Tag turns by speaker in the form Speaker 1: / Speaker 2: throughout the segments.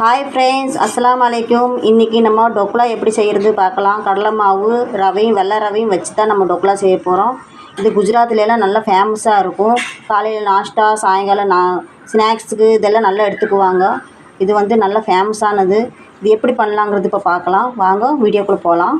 Speaker 1: Hi friends அஸ்லாம் வலைக்கும் இன்றைக்கி நம்ம டொக்லா எப்படி செய்கிறது பார்க்கலாம். கடலை மாவு ரவையும் வெள்ளை ரவையும் வச்சு தான் நம்ம டொக்லா செய்ய போகிறோம் இது குஜராத்லலாம் நல்லா ஃபேமஸாக இருக்கும். காலையில் நாஷ்டா சாயங்காலம் நா ஸ்நாக்ஸுக்கு இதெல்லாம் நல்லா எடுத்துக்குவாங்க. இது வந்து நல்லா ஃபேமஸானது இது எப்படி பண்ணலாங்கிறது இப்போ பார்க்கலாம். வாங்க வீடியோக்குள்ளே போகலாம்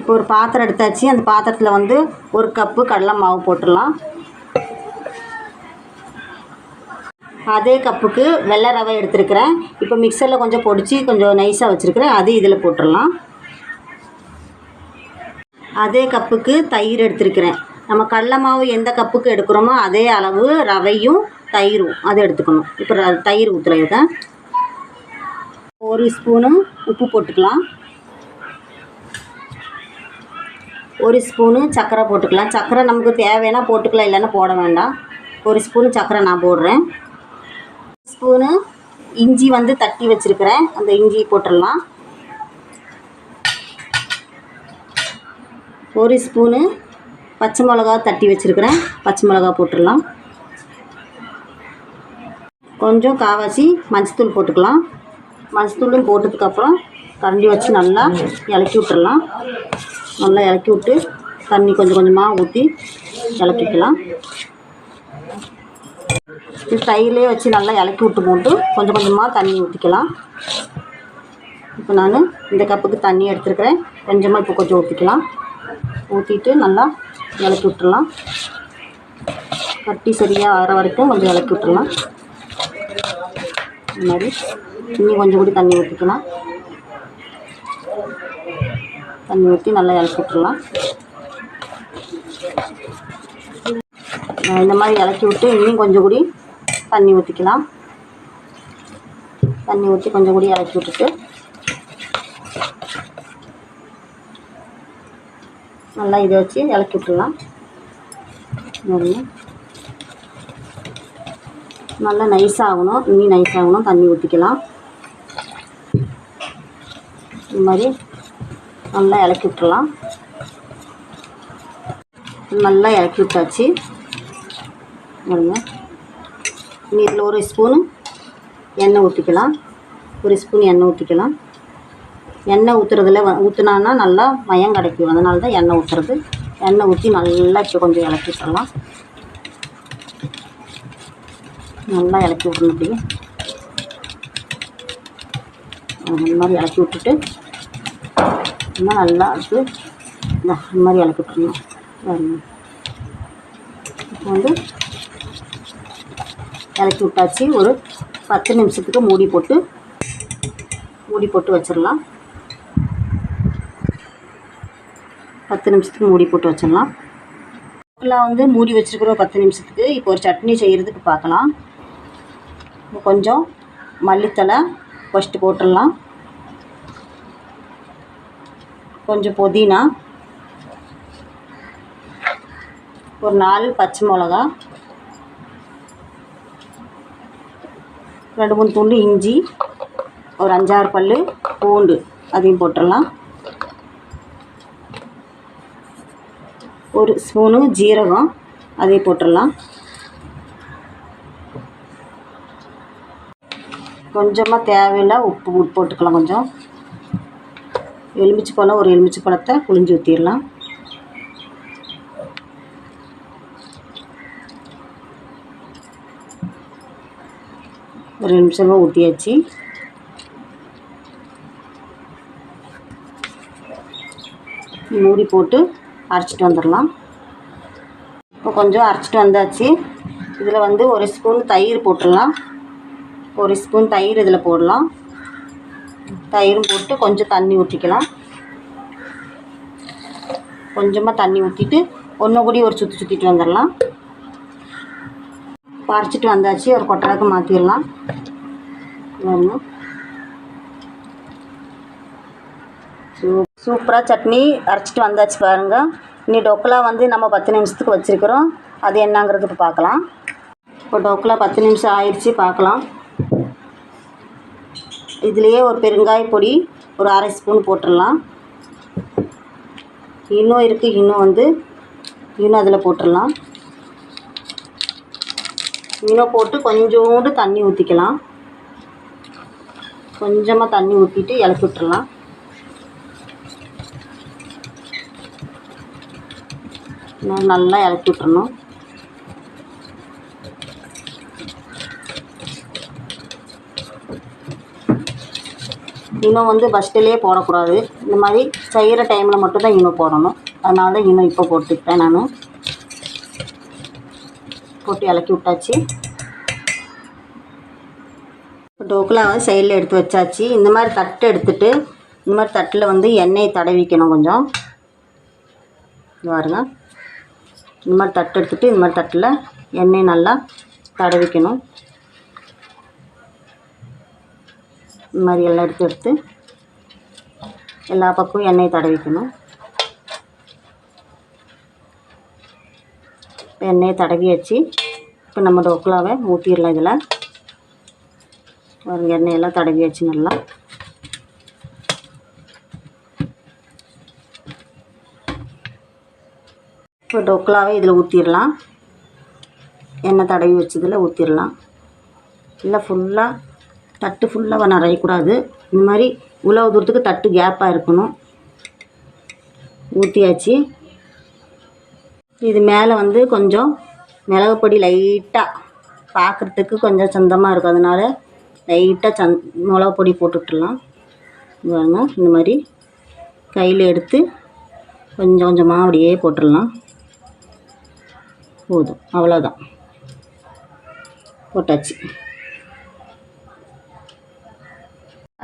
Speaker 1: இப்போ ஒரு பாத்திரம் எடுத்தாச்சு. அந்த பாத்திரத்தில் வந்து ஒரு கப்பு கடலை மாவு போட்டுடலாம். அதே கப்புக்கு வெள்ளை ரவை எடுத்துருக்கிறேன். இப்போ மிக்சரில் கொஞ்சம் பொடிச்சு கொஞ்சம் நைஸாக வச்சுருக்கிறேன். அது இதில் போட்டுடலாம் அதே கப்புக்கு தயிர் எடுத்துருக்கிறேன். நம்ம கடல மாவு எந்த கப்புக்கு எடுக்கிறோமோ அதே அளவு ரவையும் தயிரும். அதை எடுத்துக்கணும். இப்போ ர- தயிர் ஊற்றுறதுதான் ஒரு ஸ்பூனு உப்பு போட்டுக்கலாம். ஒரு ஸ்பூனு சர்க்கரை போட்டுக்கலாம். சர்க்கரை நமக்கு தேவைன்னா போட்டுக்கலாம் இல்லைன்னா போட வேண்டாம். ஒரு ஸ்பூனு சர்க்கரை நான் போடுறேன். ஸ்பூனு இஞ்சி வந்து தட்டி வச்சுருக்கிறேன். அந்த இஞ்சி போட்டுடலாம். ஒரு ஸ்பூனு பச்சை மிளகா தட்டி வச்சுருக்கிறேன். பச்சை மிளகா போட்டுடலாம். கொஞ்சம் காவாசி மஞ்சத்தூள் போட்டுக்கலாம். மஞ்சத்தூளும் போட்டதுக்கப்புறம் கரண்டி வச்சு நல்லா இலக்கி விட்டுடலாம். நல்லா இலக்கி விட்டு தண்ணி கொஞ்சம் கொஞ்சமாக ஊற்றி இலக்கிக்கலாம் இது வச்சு நல்லா இலக்கி விட்டு போட்டு கொஞ்சம் கொஞ்சமாக தண்ணி ஊற்றிக்கலாம் இப்போ நான் இந்த கப்புக்கு தண்ணி எடுத்துருக்கிறேன். கொஞ்சமாக இப்போ கொஞ்சம் ஊற்றிக்கலாம் ஊற்றிட்டு நல்லா இலக்கி விட்டுடலாம் கட்டி சரியாக ஆற வரைக்கும் கொஞ்சம் இலக்கி விட்டுடலாம் இந்த மாதிரி இன்னும் கொஞ்சம் கூட தண்ணி ஊற்றிக்கலாம் தண்ணி ஊற்றி நல்லா இலக்கி விட்டுடலாம் இந்த மாதிரி இலக்கி விட்டு இன்னும் கொஞ்சம் கூடி தண்ணி ஊற்றிக்கலாம் தண்ணி ஊற்றி கொஞ்சம் கூடி இறக்கி விட்டுட்டு. நல்லா இதை வச்சு இலக்கி விட்டுடலாம். நல்லா. நைஸ் ஆகணும். இனி நைஸ் ஆகணும். தண்ணி ஊற்றிக்கலாம் இந்த மாதிரி நல்லா இலக்கி விட்டுடலாம். நல்லா இறக்கி விட்டாச்சு. பாருங்க இனி இதில் ஒரு ஸ்பூனு எண்ணெய் ஊற்றிக்கலாம் ஒரு ஸ்பூன் எண்ணெய் ஊற்றிக்கலாம் எண்ணெய் ஊற்றுறதுல ஊற்றுனான்னா நல்லா மயம் கிடைக்கும். அதனால தான் எண்ணெய் ஊற்றுறது எண்ணெய் ஊற்றி நல்லா இப்போ கொஞ்சம் இலக்கி விட்டுறலாம். நல்லா இலக்கி விடணும் அப்படியே அந்த மாதிரி இலக்கி விட்டுட்டு இன்னும் நல்லா அடுத்து இந்த மாதிரி இலக்கி விட்ருணும் இப்போ வந்து இறக்கி விட்டாச்சு. ஒரு பத்து நிமிஷத்துக்கு மூடி போட்டு மூடி போட்டு வச்சிடலாம். பத்து நிமிஷத்துக்கு மூடி போட்டு வச்சிடலாம். எல்லாம் வந்து மூடி வச்சுருக்குறோம் பத்து நிமிஷத்துக்கு. இப்போ ஒரு சட்னி செய்கிறதுக்கு பார்க்கலாம். கொஞ்சம் மல்லித்தலை ஃபஸ்ட்டு போட்டுடலாம். கொஞ்சம் புதினா. ஒரு நாலு பச்சை மிளகா ரெண்டு மூணு துண்டு இஞ்சி ஒரு அஞ்சாறு பல் பூண்டு அதையும் போட்டுடலாம். ஒரு ஸ்பூனு ஜீரகம் அதையும் போட்டுடலாம். கொஞ்சமாக தேவையில்ல உப்பு போட்டுக்கலாம் கொஞ்சம். எலுமிச்சை பழம் ஒரு எலுமிச்சை பழத்தை புளிஞ்சு ஊற்றிடலாம் ஒரு நிமிஷமாக ஊற்றியாச்சு மூடி போட்டு அரைச்சிட்டு வந்துடலாம். இப்போ கொஞ்சம் அரைச்சிட்டு வந்தாச்சு. இதில் வந்து ஒரு ஸ்பூன் தயிர் போட்டுடலாம். ஒரு ஸ்பூன் தயிர் இதில் போடலாம். தயிரும் போட்டு கொஞ்சம் தண்ணி ஊற்றிக்கலாம். கொஞ்சமாக தண்ணி ஊற்றிட்டு ஒன்று கூடி ஒரு சுற்றி சுற்றிட்டு வந்துடலாம். பறிச்சிட்டு வந்தாச்சு. ஒரு கொட்டடைக்கு மாற்றிடலாம் சூ சூப்பராக சட்னி அரைச்சிட்டு வந்தாச்சு பாருங்க. இனி டொக்கலா வந்து நம்ம பத்து நிமிஷத்துக்கு வச்சுருக்கிறோம். அது என்னங்கிறது இப்போ பார்க்கலாம் இப்போ டொக்கலா பத்து நிமிஷம் ஆயிடுச்சு பார்க்கலாம் இதுலேயே ஒரு பெருங்காய பொடி ஒரு அரை ஸ்பூன் போட்டுடலாம். இன்னும் இருக்குது இன்னும் வந்து இன்னும் அதில் போட்டுடலாம். இன்னும் போட்டு கொஞ்சோண்டு தண்ணி ஊற்றிக்கலாம் கொஞ்சமாக தண்ணி ஊற்றிட்டு இலக்கி விட்டுடலாம் நல்லா இலக்கி விட்டுறணும். இன்னும் வந்து ஃபஸ்ட்டிலே போடக்கூடாது. இந்த மாதிரி செய்கிற டைமில் மட்டும்தான் இன்னும் போடணும். அதனால தான் இன்னும் இப்போ போட்டுக்கிட்டேன் நான். போட்டு இலக்கி விட்டாச்சு. டோக்கலாவை சைடில் எடுத்து வச்சாச்சு. இந்த மாதிரி தட்டு எடுத்துட்டு இந்த மாதிரி தட்டில் வந்து எண்ணெய் தடவிக்கணும் கொஞ்சம். பாருங்க. இந்த மாதிரி தட்டு எடுத்துகிட்டு இந்த மாதிரி தட்டில் எண்ணெய் நல்லா தடவிக்கணும். இந்த மாதிரி எல்லாம் எடுத்து எடுத்து எல்லா பக்கமும் எண்ணெய் தடவிக்கணும். எண்ணெயை தடவியாச்சு. இப்போ நம்ம டோக்லாவை ஊற்றிடலாம் இதில். பாருங்க எண்ணெயெல்லாம் தடவியாச்சு நல்லா. இப்போ டொக்லாவே இதில் ஊற்றிடலாம் எண்ணெய் தடவி வச்சதில் ஊற்றிடலாம் இல்லை ஃபுல்லாக தட்டு ஃபுல்லாக நிறையக்கூடாது இந்த மாதிரி உழவு தூரத்துக்கு தட்டு கேப்பாக இருக்கணும். ஊற்றியாச்சு இது மேலே வந்து கொஞ்சம் மிளகு பொடி லைட்டாக பார்க்குறதுக்கு கொஞ்சம் சொந்தமாக இருக்கும். அதனால லைட்டாக சந் மிளகு பொடி போட்டுவிட்டுலாம் பாருங்க இந்த மாதிரி கையில் எடுத்து கொஞ்சம் கொஞ்சமாக அப்படியே போட்டுடலாம். போதும் அவ்வளோதான் போட்டாச்சு.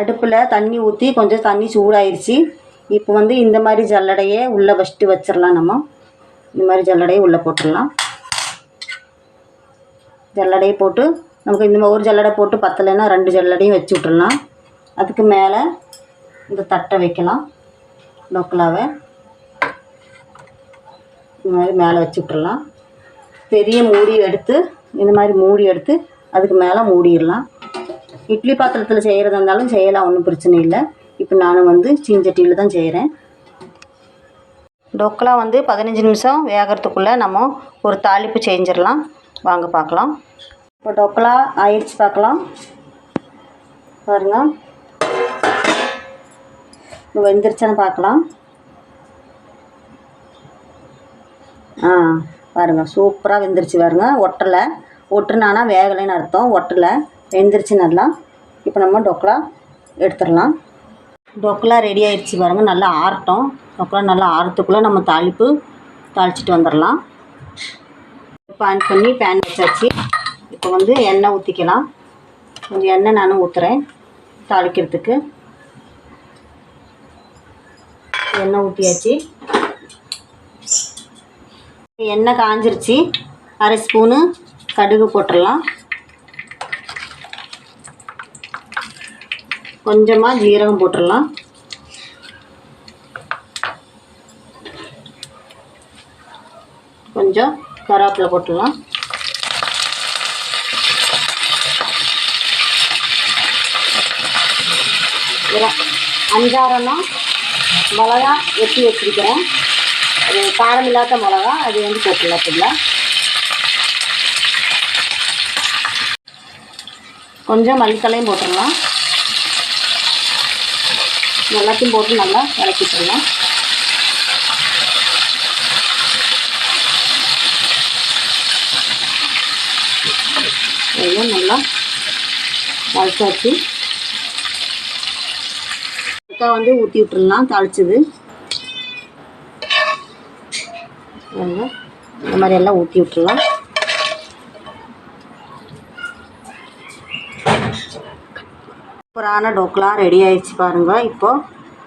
Speaker 1: அடுப்பில் தண்ணி ஊற்றி கொஞ்சம் தண்ணி சூடாயிருச்சு. இப்போ வந்து இந்த மாதிரி ஜல்லடையே உள்ளே ஃபஸ்ட்டு வச்சிடலாம் நம்ம. இந்த மாதிரி ஜல்லடையை உள்ளே போட்டுடலாம். ஜல்லடையை போட்டு நமக்கு இந்த ஒரு ஜல்லடை போட்டு பத்தலைன்னா ரெண்டு ஜல்லடையும் வச்சு விட்டுடலாம் அதுக்கு மேலே இந்த தட்டை வைக்கலாம் டொக்கலாவை. இந்த மாதிரி மேலே வச்சு விட்டுடலாம் பெரிய மூடி எடுத்து இந்த மாதிரி மூடி எடுத்து அதுக்கு மேலே மூடிடலாம். இட்லி பாத்திரத்தில் செய்கிறதா இருந்தாலும் செய்யலாம் ஒன்றும் பிரச்சனை இல்லை. இப்போ நான் வந்து சீஞ்சட்டியில் தான் செய்கிறேன் டொக்கலா வந்து பதினஞ்சு நிமிஷம் வேகிறதுக்குள்ளே நம்ம ஒரு தாளிப்பு செஞ்சிடலாம். வாங்க பார்க்கலாம். இப்போ டொக்கலா ஆயிடுச்சு பார்க்கலாம். பாருங்க. இப்போ வெந்துருச்சான்னு பார்க்கலாம். ஆ பாருங்கள் சூப்பராக வெந்துருச்சு பாருங்க. ஒட்டலை. ஒட்டுனானா வேகலைன்னு அர்த்தம். ஒட்டலை. வெந்துருச்சு நல்லா. இப்போ நம்ம டொக்கலா எடுத்துடலாம். டொக்கலா ரெடி ஆயிடுச்சு பாருங்கள் நல்லா ஆறட்டும். டொக்கலா நல்லா ஆறத்துக்குள்ளே நம்ம தாளிப்பு தாளிச்சிட்டு வந்துடலாம். இப்போ ஆன் பண்ணி பேன் வச்சாச்சு. இப்போ வந்து எண்ணெய் ஊற்றிக்கலாம் கொஞ்சம் எண்ணெய் நானும் ஊற்றுறேன் தாளிக்கிறதுக்கு. எண்ணெய் ஊற்றியாச்சு எண்ணெய் காஞ்சிருச்சு. அரை ஸ்பூனு கடுகு போட்டுடலாம். கொஞ்சமாக ஜீரகம் போட்டுடலாம். கொஞ்சம் கருவேப்பிலை போட்டுடலாம். ஒரு மிளகா வெட்டி வச்சுருக்கிறேன். அது காரம் இல்லாத மிளகா அது வந்து போட்டுடலாம் இதுல. கொஞ்சம் மல்லித்தலையும் போட்டுடலாம். எல்லாத்தையும் போட்டு நல்லா இறக்கிட்டுடலாம் நல்லா வதச்சாச்சு அக்கா வந்து ஊற்றி விட்டுறலாம் தாளிச்சது. இந்த மாதிரி எல்லாம் ஊற்றி விட்டுறலாம். சூப்பரான டோக்லா ரெடி ஆயிடுச்சு பாருங்கள் இப்போ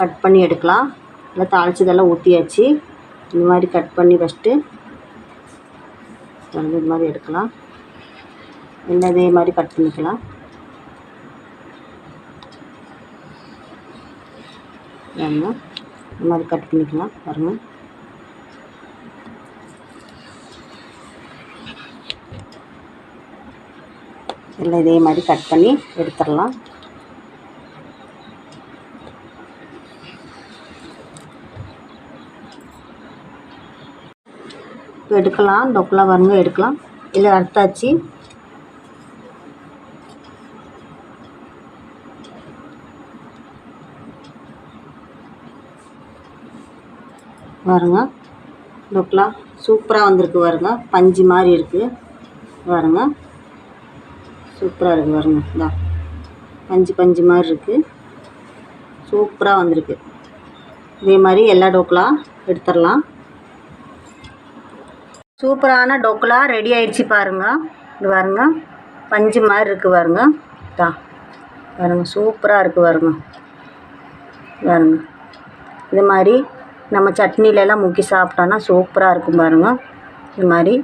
Speaker 1: கட் பண்ணி எடுக்கலாம். நல்லா தாளிச்சதெல்லாம் ஊற்றியாச்சு இந்த மாதிரி கட் பண்ணி ஃபஸ்ட்டு இந்த இது மாதிரி எடுக்கலாம். எல்லாம் இதே மாதிரி கட் பண்ணிக்கலாம். பாருங்க இந்த மாதிரி கட் பண்ணிக்கலாம் பாருங்கள் எல்லாம் இதே மாதிரி கட் பண்ணி எடுத்துடலாம். எடுக்கலாம். டொக்கலா பாருங்கள் எடுக்கலாம். இல்லை அறுத்தாச்சு. பாருங்க. டோக்லா சூப்பராக வந்திருக்கு பாருங்க. பஞ்சு மாதிரி இருக்குது பாருங்க. சூப்பராக இருக்குது பாருங்க. இந்தா. பஞ்சு பஞ்சு மாதிரி இருக்குது சூப்பராக வந்திருக்கு. இதே மாதிரி எல்லா டோக்லா எடுத்துடலாம் சூப்பரான டோக்லா ரெடி ஆயிடுச்சு பாருங்க. இது பாருங்க. பஞ்சு மாதிரி இருக்குது பாருங்க. தா பாருங்க. சூப்பராக இருக்குது பாருங்க. பாருங்க. இது மாதிரி நம்ம சட்னிலெலாம் முக்கி சாப்பிட்டோன்னா சூப்பராக இருக்கும் பாருங்கள் இது மாதிரி.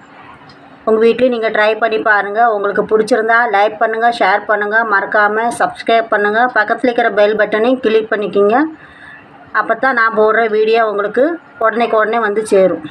Speaker 1: உங்கள் வீட்லேயும் நீங்கள் ட்ரை பண்ணி பாருங்கள் உங்களுக்கு பிடிச்சிருந்தா லைக் பண்ணுங்கள் ஷேர் பண்ணுங்கள் மறக்காமல் சப்ஸ்கிரைப் பண்ணுங்கள் பக்கத்தில் இருக்கிற பெல் பட்டனையும் கிளிக் பண்ணிக்கிங்க. அப்போ தான் நான் போடுற வீடியோ உங்களுக்கு உடனேக்கு உடனே வந்து சேரும்.